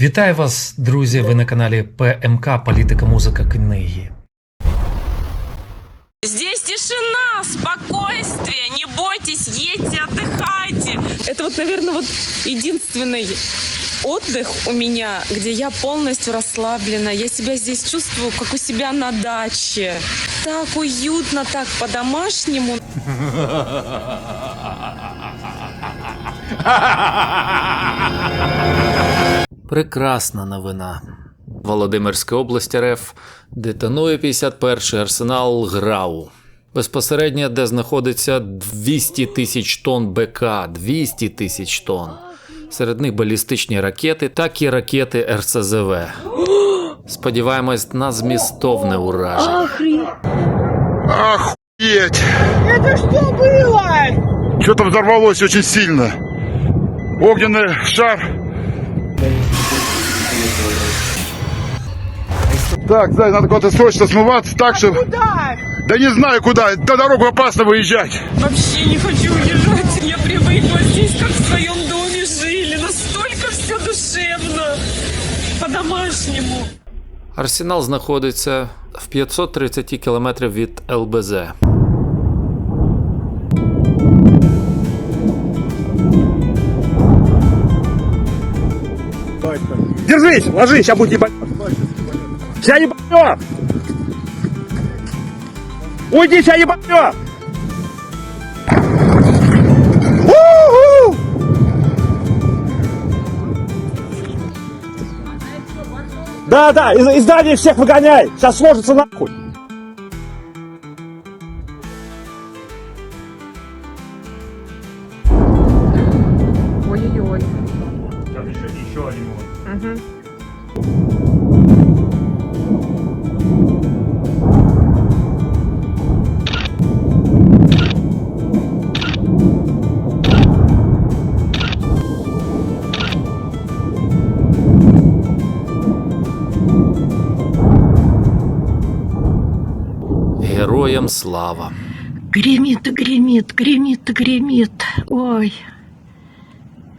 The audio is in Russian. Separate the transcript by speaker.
Speaker 1: Вітаю вас, друзі! Ви на каналі ПМК Політика, музика, книги.
Speaker 2: Здесь тишина, спокойствие, не бойтесь, едьте, отдыхайте. Это вот, наверное, вот единственный отдых у меня, где я полностью расслаблена. Я себя здесь чувствую, как у себя на даче. Так уютно, так по-домашнему.
Speaker 1: Прекрасна новина. Володимирська область РФ детонує 51-й арсенал ГРАУ. Безпосередньо, де знаходиться 200 тисяч тонн БК, 200 тисяч тонн. Серед них балістичні ракети, так і ракети РСЗВ. Сподіваємось на змістовне ураження.
Speaker 3: Охуеть!
Speaker 4: Это что было?
Speaker 3: Что-то взорвалось очень сильно. Огненный шар. Так, Зай, надо куда-то срочно смываться, так что...
Speaker 4: Куда?
Speaker 3: Да не знаю куда, на дорогу опасно выезжать.
Speaker 2: Вообще не хочу уезжать. Я привыкла здесь, как в своем доме жили. Настолько все душевно, по-домашнему.
Speaker 1: Арсенал знаходиться в 530 кілометрів від ЛБЗ.
Speaker 4: Держись, ложись, сейчас будет ебать. Сейчас ебанет. Уйди, сейчас ебанет. Да, да, из, из здания всех выгоняй. Сейчас сложится нахуй.
Speaker 1: Героям слава!
Speaker 5: Гремит, гремит, гремит, гремит. Ой.